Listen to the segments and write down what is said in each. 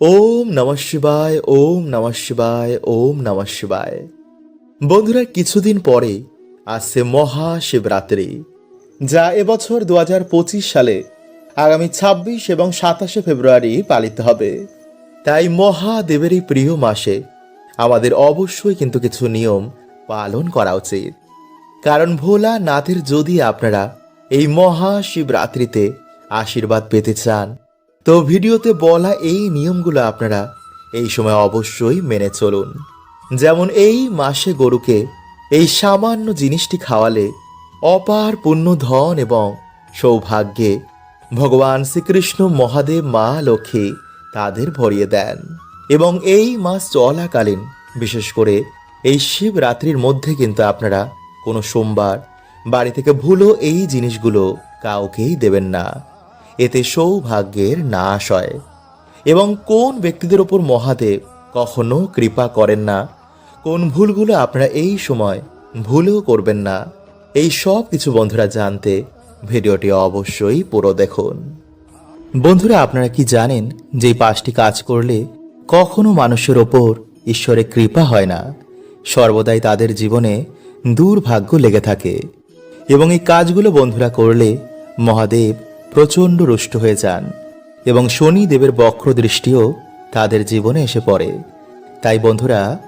ওম নমঃ শিবায়, ওম নমঃ শিবায়, ওম নমঃ শিবায়। বন্ধুরা, কিছুদিন পরে আসছে মহাশিবরাত্রি, যা এবছর দু হাজার পঁচিশ সালে আগামী ২৬ এবং সাতাশে ফেব্রুয়ারি পালিত হবে। তাই মহাদেবের এই প্রিয় মাসে আমাদের অবশ্যই কিন্তু কিছু নিয়ম পালন করা উচিত। কারণ ভোলা নাথের যদি আপনারা এই মহাশিবরাত্রিতে আশীর্বাদ পেতে চান তো ভিডিওতে বলা এই নিয়মগুলো আপনারা এই সময় অবশ্যই মেনে চলুন। যেমন এই মাসে গরুকে এই সামান্য জিনিসটি খাওয়ালে অপার পুণ্য ধন এবং সৌভাগ্যে ভগবান শ্রীকৃষ্ণ মহাদেব মা লক্ষ্মী তাদের ভরিয়ে দেন এবং এই মাস চলাকালীন বিশেষ করে এই শিবরাত্রির মধ্যে কিন্তু আপনারা কোনো সোমবার বাড়ি থেকে ভুলো এই জিনিসগুলো কাউকেই দেবেন না। এতে সৌভাগ্যের নাশ হয়। এবং কোন ব্যক্তিদের ওপর মহাদেব কখনো কৃপা করেন না, কোন ভুলগুলো আপনারা এই সময় ভুলেও করবেন না, এই সব কিছু বন্ধুরা জানতে ভিডিওটি অবশ্যই পুরো দেখুন। বন্ধুরা, আপনারা কি জানেন যে পাঁচটি কাজ করলে কখনো মানুষের ওপর ঈশ্বরের কৃপা হয় না? সর্বদাই তাদের জীবনে দুর্ভাগ্য লেগে থাকে। এবং এই কাজগুলো বন্ধুরা করলে মহাদেব প্রচণ্ড রুষ্ট হয়ে যান এবং শনি দেবের বক্র দৃষ্টিও তাদের জীবনে এসে পড়ে। তাই বন্ধুরা,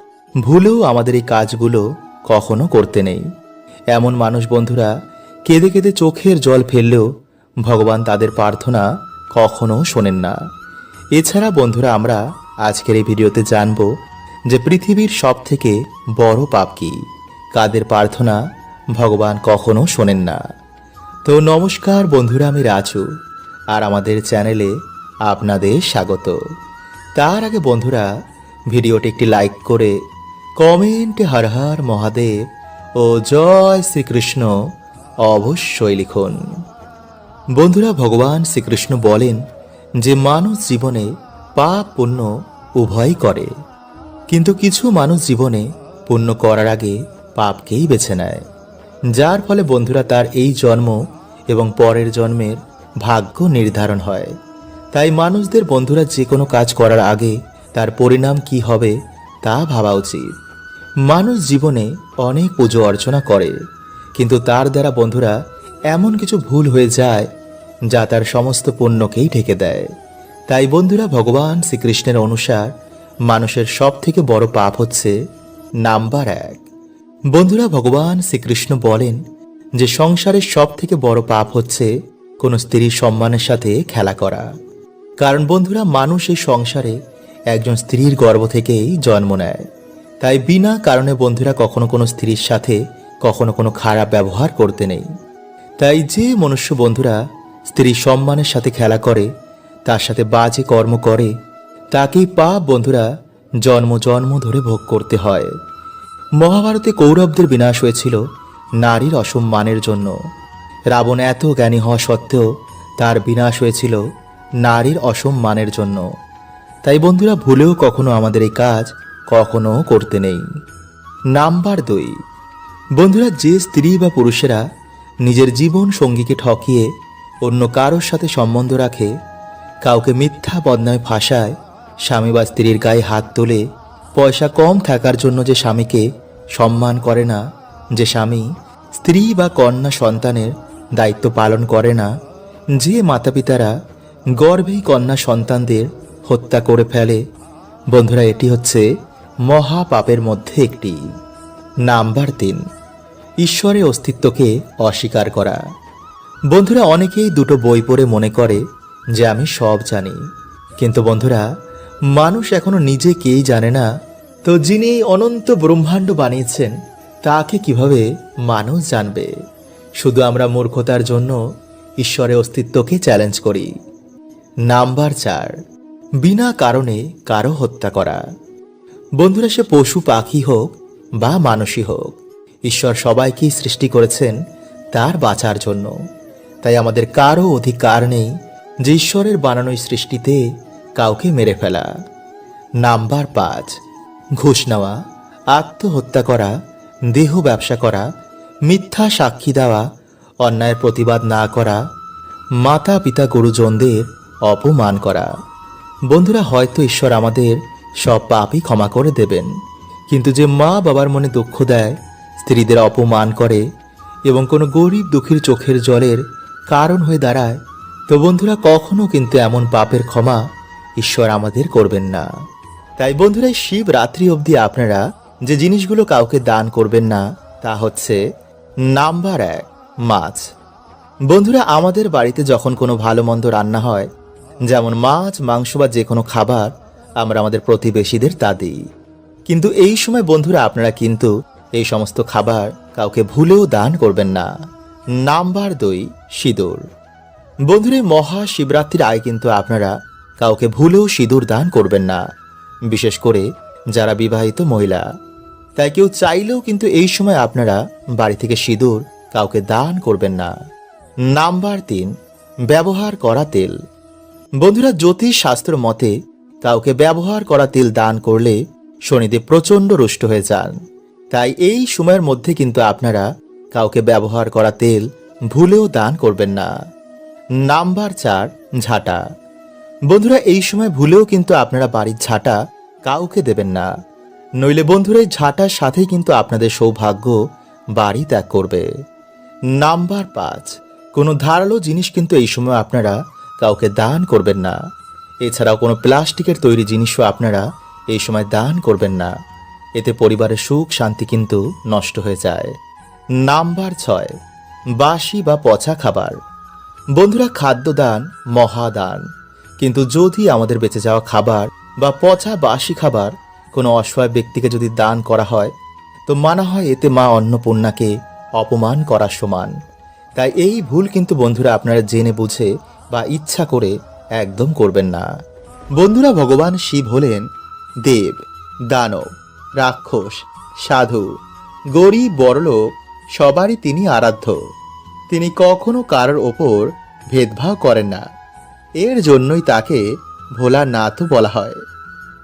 ভুলেও আমাদের এই কাজগুলো কখনো করতে নেই। এমন মানুষ বন্ধুরা, কেঁদে কেঁদে চোখের জল ফেললেও ভগবান তাদের প্রার্থনা কখনো শোনেন না। এছাড়া বন্ধুরা, আমরা আজকের এই ভিডিওতে জানব যে পৃথিবীর সব থেকে বড় পাপ কি? কাদের প্রার্থনা ভগবান কখনো শোনেন না। তো নমস্কার বন্ধুরা, আমি রাজু, আর আমাদের চ্যানেলে আপনাদের স্বাগত। তার আগে বন্ধুরা, ভিডিওটি একটি লাইক করে কমেন্ট হর হর মহাদেব ও জয় শ্রীকৃষ্ণ অবশ্যই লিখুন। বন্ধুরা, ভগবান শ্রীকৃষ্ণ বলেন যে মানুষ জীবনে পাপ পুণ্য উভয়ই করে, কিন্তু কিছু মানুষ জীবনে পুণ্য করার আগে পাপকেই বেছে নেয়। যার ফলে বন্ধুরা তার এই জন্ম এবং পরের জন্মের ভাগ্য নির্ধারণ হয়। তাই মানুষদের বন্ধুরা যে কোনো কাজ করার আগে তার পরিণাম কি হবে তা ভাবা উচিত। মানুষ জীবনে অনেক পুজো অর্চনা করে, কিন্তু তার দ্বারা বন্ধুরা এমন কিছু ভুল হয়ে যায় যা তার সমস্ত পুণ্যকেই ঢেকে দেয়। তাই বন্ধুরা ভগবান শ্রীকৃষ্ণের অনুসার মানুষের সব থেকে বড় পাপ হচ্ছে নাম্বার এক। বন্ধুরা, ভগবান শ্রীকৃষ্ণ বলেন যে সংসারের সব থেকে বড় পাপ হচ্ছে কোনো স্ত্রীর সম্মানের সাথে খেলা করা। কারণ বন্ধুরা, মানুষ এই সংসারে একজন স্ত্রীর গর্ভ থেকেই জন্ম নেয়। তাই বিনা কারণে বন্ধুরা কখনো কোনো স্ত্রীর সাথে কখনো কোনো খারাপ ব্যবহার করতে নেই। তাই যে মনুষ্য বন্ধুরা স্ত্রীর সম্মানের সাথে খেলা করে, তার সাথে বাজে কর্ম করে, তাকেই পাপ বন্ধুরা জন্ম জন্ম ধরে ভোগ করতে হয়। মহাভারতে কৌরবদের বিনাশ হয়েছিল নারীর অসম্মানের জন্য। রাবণ এত জ্ঞানী হওয়া সত্ত্বেও তার বিনাশ হয়েছিল নারীর অসম্মানের জন্য। তাই বন্ধুরা, ভুলেও কখনো আমাদের এই কাজ কখনো করতে নেই। নাম্বার দুই। বন্ধুরা, যে স্ত্রী বা পুরুষেরা নিজের জীবন সঙ্গীকে ঠকিয়ে অন্য কারোর সাথে সম্বন্ধ রাখে, কাউকে মিথ্যা বদনামে ফাঁসায় স্বামী বা স্ত্রীর গায়ে হাত তোলে পয়সা কম থাকার জন্য যে স্বামীকে সম্মান করে না, যে স্বামী স্ত্রী বা কন্যা সন্তানের দায়িত্ব পালন করে না, যে মাতাপিতারা গর্ভেই কন্যা সন্তানদের হত্যা করে ফেলে। বন্ধুরা, এটি হচ্ছে মহা পাপের মধ্যে একটি। নাম্বার তিন, ঈশ্বরের অস্তিত্বকে অস্বীকার করা। বন্ধুরা, অনেকেই দুটো বই পড়ে মনে করে যে আমি সব জানি। কিন্তু বন্ধুরা মানুষ এখনও নিজে কেই জানে না। তো যিনি অনন্ত ব্রহ্মাণ্ড বানিয়েছেন, তাকে কীভাবে মানুষ জানবে? শুধু আমরা মূর্খতার জন্য ঈশ্বরের অস্তিত্বকে চ্যালেঞ্জ করি। নাম্বার চার, বিনা কারণে কারও হত্যা করা। বন্ধুরা, সে পশু পাখি হোক বা মানুষই হোক, ঈশ্বর সবাইকেই সৃষ্টি করেছেন তার বাঁচার জন্য। তাই আমাদের কারও অধিকার নেই যে ঈশ্বরের বানানো সৃষ্টিতে কাউকে মেরে ফেলা। নাম্বার পাঁচ, ঘুষ নেওয়া, আত্মহত্যা করা, দেহ ব্যবসা করা, মিথ্যা সাক্ষী দেওয়া, অন্যায়ের প্রতিবাদ না করা মাতা পিতা গুরুজনদের অপমান করা। বন্ধুরা, হয়তো ঈশ্বর আমাদের সব পাপই ক্ষমা করে দেবেন। কিন্তু যে মা বাবার মনে দুঃখ দেয়, স্ত্রীদের অপমান করে এবং কোনো গরিব দুঃখীর চোখের জলের কারণ হয়ে দাঁড়ায়, তো বন্ধুরা, কখনো কিন্তু এমন পাপের ক্ষমা ঈশ্বর আমাদের করবেন না। তাই বন্ধুরা শিব রাত্রি অবধি আপনারা যে জিনিসগুলো কাউকে দান করবেন না, তা হচ্ছে নাম্বার এক, মাছ। বন্ধুরা, আমাদের বাড়িতে যখন কোনো ভালো মন্দ রান্না হয়, যেমন মাছ, মাংস বা যে কোনো খাবার, আমরা আমাদের প্রতিবেশীদের তা দিই। কিন্তু এই সময় বন্ধুরা, আপনারা কিন্তু এই সমস্ত খাবার কাউকে ভুলেও দান করবেন না। নাম্বার দুই, সিঁদুর। বন্ধুরা, এই মহা শিবরাত্রির আয় কিন্তু আপনারা কাউকে ভুলেও সিঁদুর দান করবেন না, বিশেষ করে যারা বিবাহিত মহিলা। তাই কেউ চাইলেও কিন্তু এই সময় আপনারা বাড়ি থেকে সিঁদুর কাউকে দান করবেন না। নাম্বার তিন, ব্যবহার করা তেল। বন্ধুরা জ্যোতিষ শাস্ত্র মতে কাউকে ব্যবহার করা তেল দান করলে শনিদেব প্রচণ্ড রুষ্ট হয়ে যান। তাই এই সময়ের মধ্যে কিন্তু আপনারা কাউকে ব্যবহার করা তেল ভুলেও দান করবেন না। নাম্বার চার, ঝাঁটা। বন্ধুরা, এই সময় ভুলেও কিন্তু আপনারা বাড়ির ঝাঁটা কাউকে দেবেন না। নইলে বন্ধুরা, এই ঝাঁটার সাথেই কিন্তু আপনাদের সৌভাগ্য বাড়ি ত্যাগ করবে। নাম্বার পাঁচ, কোনো ধারালো জিনিস কিন্তু এই সময় আপনারা কাউকে দান করবেন না। এছাড়াও কোনো প্লাস্টিকের তৈরি জিনিসও আপনারা এই সময় দান করবেন না। এতে পরিবারের সুখ, শান্তি কিন্তু নষ্ট হয়ে যায়। নাম্বার ছয় বাসি বা পচা খাবার। বন্ধুরা, খাদ্যদান, মহাদান। কিন্তু যদি আমাদের বেঁচে যাওয়া খাবার বা পচা বাসি খাবার কোনো অসহায় ব্যক্তিকে যদি দান করা হয়, তো মানা হয় এতে মা অন্নপূর্ণাকে অপমান করার সমান। তাই এই ভুল কিন্তু বন্ধুরা আপনারা জেনে বুঝে বা ইচ্ছা করে একদম করবেন না। বন্ধুরা ভগবান শিব হলেন দেব, দানব, রাক্ষস, সাধু, গরিব, বড়লোক, সবারই তিনি আরাধ্য। তিনি কখনো কারোর ওপর ভেদভাব করেন না। এর জন্যই তাকে ভোলানাথও বলা হয়।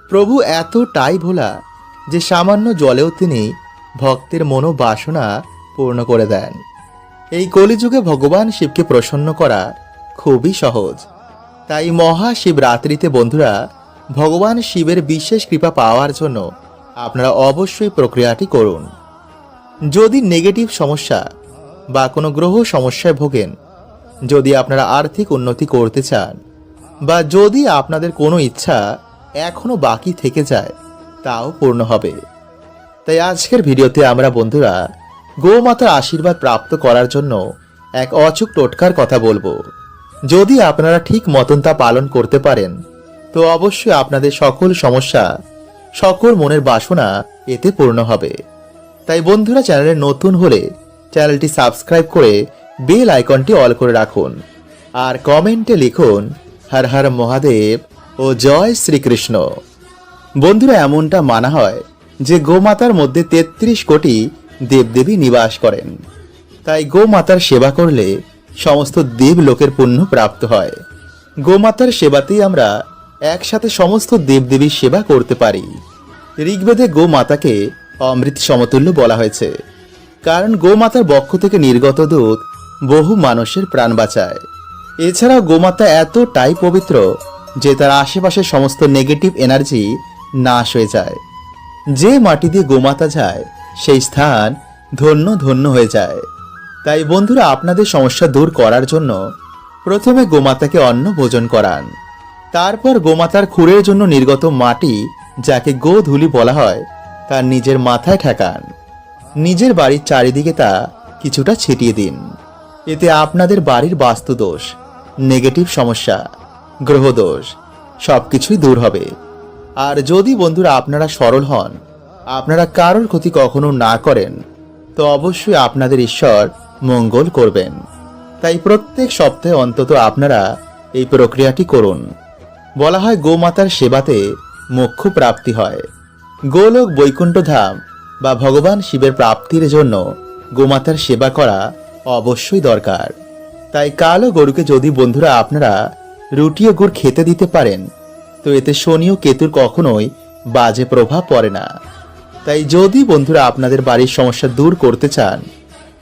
প্রভু এতটাই ভোলা যে সামান্য জলেও তিনি ভক্তের মনোবাসনা পূর্ণ করে দেন। এই কলিযুগে ভগবান শিবকে প্রসন্ন করা খুবই সহজ। তাই মহাশিবরাত্রিতে বন্ধুরা, ভগবান শিবের বিশেষ কৃপা পাওয়ার জন্য আপনারা অবশ্যই প্রক্রিয়াটি করুন। যদি নেগেটিভ সমস্যা বা কোনো গ্রহ সমস্যায় ভোগেন যদি আপনারা আর্থিক উন্নতি করতে চান, বা যদি আপনাদের কোনো ইচ্ছা এখনও বাকি থেকে যায়, তাও পূর্ণ হবে। তাই আজকের ভিডিওতে আমরা বন্ধুরা গোমাতার আশীর্বাদ প্রাপ্ত করার জন্য এক অচুক টোটকার কথা বলব। যদি আপনারা ঠিক মতন তা পালন করতে পারেন, তো অবশ্যই আপনাদের সকল সমস্যা, সকল মনের বাসনা এতে পূর্ণ হবে। তাই বন্ধুরা চ্যানেলে নতুন হলে চ্যানেলটি সাবস্ক্রাইব করে বেল আইকনটি অল করে রাখুন। আর কমেন্টে লিখুন, হর হর মহাদেব ও জয় শ্রীকৃষ্ণ। বন্ধুরা, এমনটা মানা হয় যে গোমাতার মধ্যে তেত্রিশ কোটি দেবদেবী নিবাস করেন। তাই গোমাতার সেবা করলে সমস্ত দেব লোকের পুণ্য প্রাপ্ত হয়। গোমাতার সেবাতেই আমরা একসাথে সমস্ত দেবদেবীর সেবা করতে পারি। ঋগ্বেদে গোমাতাকে অমৃত সমতুল্য বলা হয়েছে। কারণ গোমাতার বক্ষ থেকে নির্গত দুধ বহু মানুষের প্রাণ বাঁচায়। এছাড়াও গোমাতা এতটাই পবিত্র যে তার আশেপাশের সমস্ত নেগেটিভ এনার্জি নাশ হয়ে যায়। যে মাটি দিয়ে গোমাতা যায়, সেই স্থান ধন্য ধন্য হয়ে যায়। তাই বন্ধুরা, আপনাদের সমস্যা দূর করার জন্য প্রথমে গোমাতাকে অন্ন ভোজন করান। তারপর গোমাতার খুরের জন্য নির্গত মাটি, যাকে গোধূলি বলা হয়, তার নিজের মাথায় ঠেকান। নিজের বাড়ির চারিদিকে তা কিছুটা ছিটিয়ে দিন। এতে আপনাদের বাড়ির বাস্তুদোষ, নেগেটিভ সমস্যা, গ্রহদোষ সব কিছুই দূর হবে। আর যদি বন্ধুরা আপনারা সরল হন, আপনারা কারোর ক্ষতি কখনো না করেন, তো অবশ্যই আপনাদের ঈশ্বর মঙ্গল করবেন। তাই প্রত্যেক সপ্তাহে অন্তত আপনারা এই প্রক্রিয়াটি করুন। বলা হয় গোমাতার সেবাতে মোক্ষ প্রাপ্তি হয়। গোলোক বৈকুণ্ঠধাম বা ভগবান শিবের প্রাপ্তির জন্য গোমাতার সেবা করা অবশ্যই দরকার। তাই কালো গরুকে যদি বন্ধুরা আপনারা রুটি ও গুড় খেতে দিতে পারেন, তো এতে শনি ও কেতুর কখনোই বাজে প্রভাব পড়ে না। তাই যদি বন্ধুরা আপনাদের বাড়ির সমস্যা দূর করতে চান,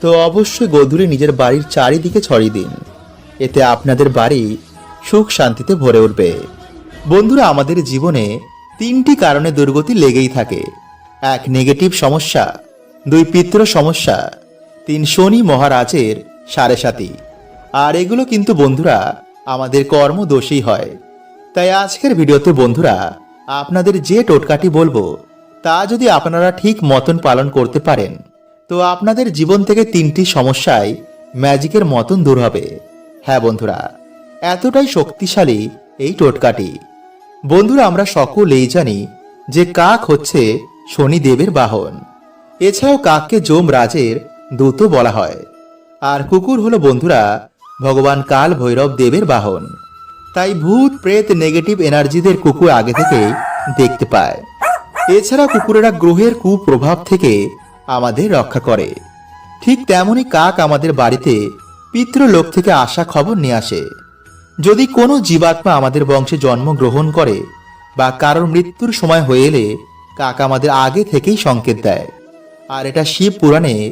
তো অবশ্যই গধূলি নিজের বাড়ির চারিদিকে ছড়িয়ে দিন। এতে আপনাদের বাড়ি সুখ শান্তিতে ভরে উঠবে। বন্ধুরা, আমাদের জীবনে তিনটি কারণে দুর্গতি লেগেই থাকে। এক নেগেটিভ সমস্যা। দুই, পিতৃ সমস্যা। তিন শনি মহারাজের সাড়ে সাতি। আর এগুলো কিন্তু বন্ধুরা আমাদের কর্মদোষী হয়। তাই আজকের ভিডিওতে বন্ধুরা আপনাদের যে টোটকাটি বলব, তা যদি আপনারা ঠিক মতন পালন করতে পারেন, তো আপনাদের জীবন থেকে তিনটি সমস্যায় ম্যাজিকের মতন দূর হবে। হ্যাঁ বন্ধুরা, এতটাই শক্তিশালী এই টোটকাটি। বন্ধুরা, আমরা সকলেই জানি যে কাক হচ্ছে শনিদেবের বাহন। এছাড়াও কাককে যোম রাজের দূত বলা হয়। আর কুকুর হলো বন্ধুরা ভগবান কাল ভৈরব দেবের বাহন। তাই ভূত, প্রেত, নেগেটিভ এনার্জিদের কুকুর আগে থেকে দেখতে পায়। এছাড়া কুকুরেরা গ্রহের কুপ্রভাব থেকে আমাদের রক্ষা করে। ঠিক তেমনই কাক আমাদের বাড়িতে পিতৃলোক থেকে আসা খবর নিয়ে আসে। যদি কোনো জীবাত্মা আমাদের বংশে জন্মগ্রহণ করে বা কারোর মৃত্যুর সময় হয়ে এলে কাক আমাদের আগে থেকেই সংকেত দেয়। আর এটা শিব পুরাণে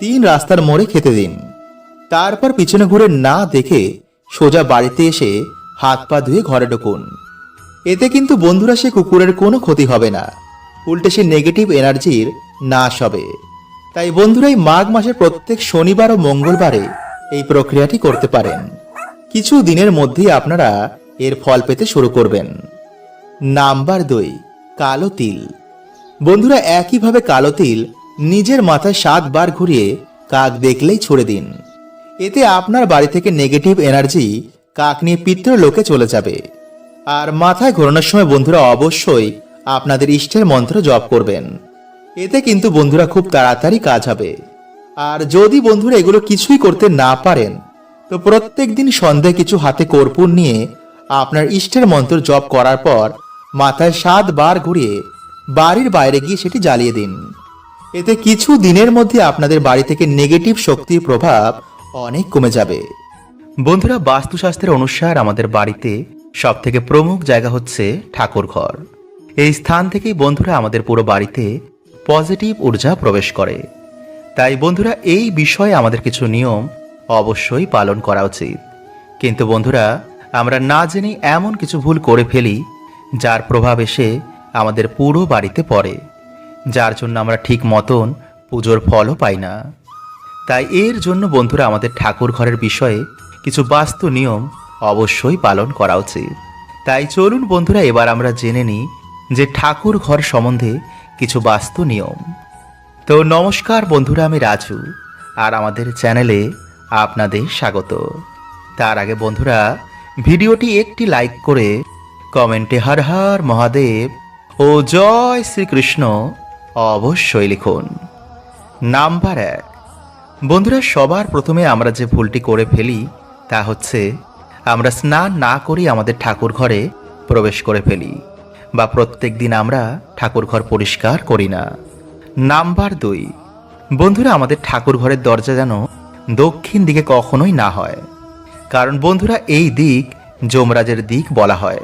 তিন রাস্তার মোড়ে খেতে দিন। তারপর পিছনে ঘুরে না দেখে সোজা বাড়িতে এসে হাত পা ধুয়ে ঘরে ঢুকুন। এতে কিন্তু বন্ধুরা সে কুকুরের কোনো ক্ষতি হবে না। উল্টে সে নেগেটিভ এনার্জির নাশ হবে। তাই বন্ধুরা এই মাঘ মাসের প্রত্যেক শনিবার ও মঙ্গলবারে এই প্রক্রিয়াটি করতে পারেন। কিছু দিনের মধ্যেই আপনারা এর ফল পেতে শুরু করবেন। নাম্বার দুই, কালো তিল। বন্ধুরা একইভাবে কালো তিল নিজের মাথায় সাতবার ঘুরিয়ে কাক দেখলেই ছুড়ে দিন। এতে আপনার বাড়ি থেকে নেগেটিভ এনার্জি কাক নিয়ে পিতৃলোকে চলে যাবে। আর মাথায় ঘোরানোর সময় বন্ধুরা অবশ্যই আপনাদের ইষ্টের মন্ত্র জপ করবেন। এতে কিন্তু বন্ধুরা খুব তাড়াতাড়ি কাজ হবে। আর যদি বন্ধুরা এগুলো কিছুই করতে না পারেন, তো প্রত্যেক দিন সন্ধ্যায় কিছু হাতে কর্পূর নিয়ে আপনার ইষ্টের মন্ত্র জপ করার পর মাথায় সাতবার ঘুরিয়ে বাড়ির বাইরে গিয়ে সেটি জ্বালিয়ে দিন। এতে কিছু দিনের মধ্যে আপনাদের বাড়ি থেকে নেগেটিভ শক্তির প্রভাব অনেক কমে যাবে। বন্ধুরা, বাস্তুশাস্ত্রের অনুসার আমাদের বাড়িতে সব থেকে প্রমুখ জায়গা হচ্ছে ঠাকুর ঘর এই স্থান থেকেই বন্ধুরা আমাদের পুরো বাড়িতে পজিটিভ ঊর্জা প্রবেশ করে। তাই বন্ধুরা, এই বিষয়ে আমাদের কিছু নিয়ম অবশ্যই পালন করা উচিত। কিন্তু বন্ধুরা, আমরা না জেনে এমন কিছু ভুল করে ফেলি, যার প্রভাব এসে আমাদের পুরো বাড়িতে পড়ে। যার জন্য আমরা ঠিক মতন পুজোর ফলও পাই না। তাই এর জন্য বন্ধুরা আমাদের ঠাকুর ঘরের বিষয়ে কিছু বাস্তু নিয়ম অবশ্যই পালন করা উচিত। তাই চলুন বন্ধুরা, এবার আমরা জেনে নিই যে ঠাকুর ঘর সম্বন্ধে কিছু বাস্তু নিয়ম। তো নমস্কার বন্ধুরা, আমি রাজু, আর আমাদের চ্যানেলে আপনাদের স্বাগত। তার আগে বন্ধুরা, ভিডিওটি একটি লাইক করে কমেন্টে হর হর মহাদেব ও জয় শ্রীকৃষ্ণ অবশ্যই লিখুন। নাম্বার এক। বন্ধুরা, সবার প্রথমে আমরা যে ভুলটি করে ফেলি তা হচ্ছে আমরা স্নান না করেই আমাদের ঠাকুর ঘরে প্রবেশ করে ফেলি বা প্রত্যেক দিন আমরা ঠাকুর ঘর পরিষ্কার করি না। নাম্বার দুই। বন্ধুরা, আমাদের ঠাকুর ঘরের দরজা যেন দক্ষিণ দিকে কখনোই না হয়। কারণ বন্ধুরা, এই দিক যমরাজের দিক বলা হয়।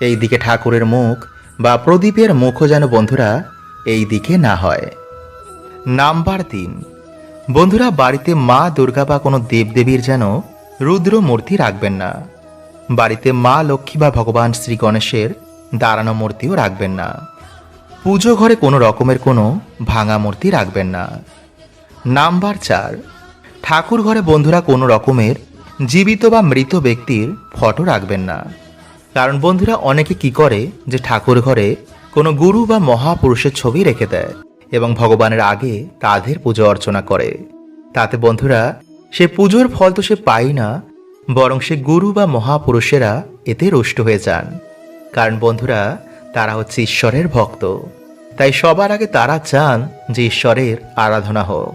এই দিকে ঠাকুরের মুখ বা প্রদীপের মুখও যেন বন্ধুরা এই দিকে না হয়। নাম্বার তিন। বন্ধুরা, বাড়িতে মা, দুর্গা বা কোনো দেবদেবীর যেন রুদ্র মূর্তি রাখবেন না। বাড়িতে মা, লক্ষ্মী বা ভগবান শ্রী গণেশের দাঁড়ানো মূর্তিও রাখবেন না। পুজো ঘরে কোনো রকমের কোনো ভাঙা মূর্তি রাখবেন না। নাম্বার চার। ঠাকুর ঘরে বন্ধুরা কোনো রকমের জীবিত বা মৃত ব্যক্তির ফটো রাখবেন না। কারণ বন্ধুরা, অনেকে কি করে যে ঠাকুর ঘরে কোনো গুরু বা মহাপুরুষের ছবি রেখে দেয় এবং ভগবানের আগে তাদের পুজো অর্চনা করে। তাতে বন্ধুরা, সে পুজোর ফল তো সে পায় না, বরং সে গুরু বা মহাপুরুষেরা এতে রুষ্ট হয়ে যান। কারণ বন্ধুরা, তারা হচ্ছে ঈশ্বরের ভক্ত। তাই সবার আগে তারা চান যে ঈশ্বরের আরাধনা হোক।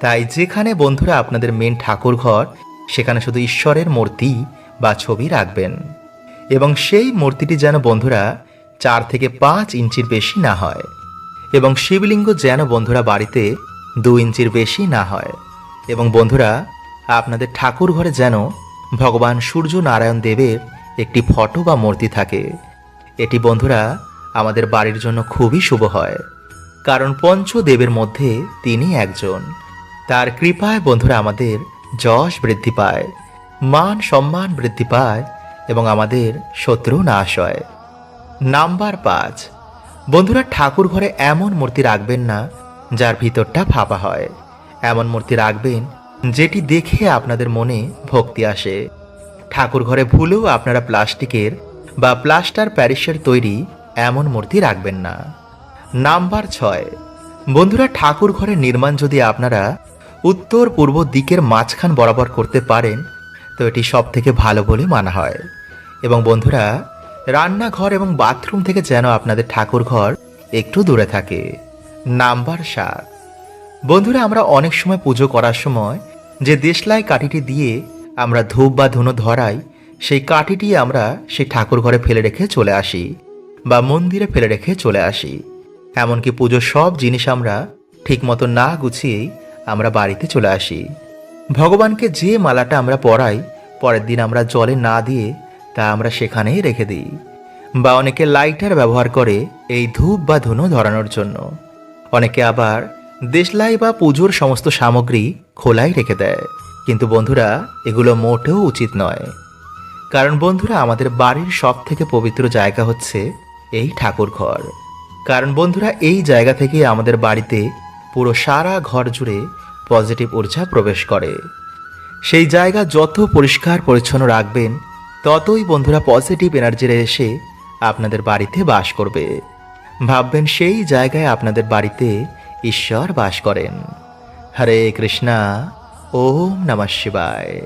তাই যেখানে বন্ধুরা আপনাদের মেন ঠাকুর ঘর, সেখানে শুধু ঈশ্বরের মূর্তি বা ছবি রাখবেন। এবং সেই মূর্তিটি যেন বন্ধুরা চার থেকে পাঁচ ইঞ্চির বেশি না হয়। এবং শিবলিঙ্গ যেন বন্ধুরা বাড়িতে দু ইঞ্চির বেশি না হয়। এবং বন্ধুরা, আপনাদের ঠাকুর ঘরে যেন ভগবান সূর্য নারায়ণ দেবের একটি ফটো বা মূর্তি থাকে। এটি বন্ধুরা, আমাদের বাড়ির জন্য খুবই শুভ হয়। কারণ পঞ্চদেবের মধ্যে তিনি একজন। তার কৃপায় বন্ধুরা আমাদের যশ বৃদ্ধি পায়, মান সম্মান বৃদ্ধি পায় এবং আমাদের শত্রু নাশ হয়। নাম্বার পাঁচ। বন্ধুরা, ঠাকুর ঘরে এমন মূর্তি রাখবেন না, যার ভিতরটা ফাঁপা হয়। এমন মূর্তি রাখবেন, যেটি দেখে আপনাদের মনে ভক্তি আসে। ঠাকুর ঘরে ভুলেও আপনারা প্লাস্টিকের বা প্লাস্টার প্যারিসের তৈরি এমন মূর্তি রাখবেন না। নাম্বার ছয়। বন্ধুরা, ঠাকুর ঘরের নির্মাণ যদি আপনারা উত্তর পূর্ব দিকের মাঝখান বরাবর করতে পারেন, তো এটি সব থেকে ভালো বলে মানা হয়। এবং বন্ধুরা রান্নাঘর এবং বাথরুম থেকে যেন আপনাদের ঠাকুর ঘর একটু দূরে থাকে। নাম্বার সাত। বন্ধুরা, আমরা অনেক সময় পুজো করার সময় যে দেশলাই কাঠিটি দিয়ে আমরা ধূপ বা ধুনো ধরাই, সেই কাঠিটি আমরা সেই ঠাকুর ঘরে ফেলে রেখে চলে আসি বা মন্দিরে ফেলে রেখে চলে আসি। এমনকি পুজোর সব জিনিস আমরা ঠিকমতো না গুছিয়েই আমরা বাড়িতে চলে আসি। ভগবানকে যে মালাটা আমরা পরাই, পরের দিন আমরা জলে না দিয়ে তা আমরা সেখানেই রেখে দিই। বা অনেকে লাইটার ব্যবহার করে এই ধূপ বা ধুনো ধরানোর জন্য। অনেকে আবার দেশলাই বা পুজোর সমস্ত সামগ্রী খোলাই রেখে দেয়। কিন্তু বন্ধুরা, এগুলো মোটেও উচিত নয়। কারণ বন্ধুরা, আমাদের বাড়ির সব থেকে পবিত্র জায়গা হচ্ছে এই ঠাকুর ঘর। কারণ বন্ধুরা, এই জায়গা থেকে আমাদের বাড়িতে পুরো সারা ঘর জুড়ে পজিটিভ ঊর্জা প্রবেশ করে। সেই জায়গা যত পরিষ্কার পরিচ্ছন্ন রাখবেন ততই বন্ধুরা পজিটিভ এনার্জির এসে আপনাদের বাড়িতে বাস করবে। ভাববেন সেই জায়গায় আপনাদের বাড়িতে ঈশ্বর বাস করেন। হরে কৃষ্ণা, ওম নমঃ শিবায়।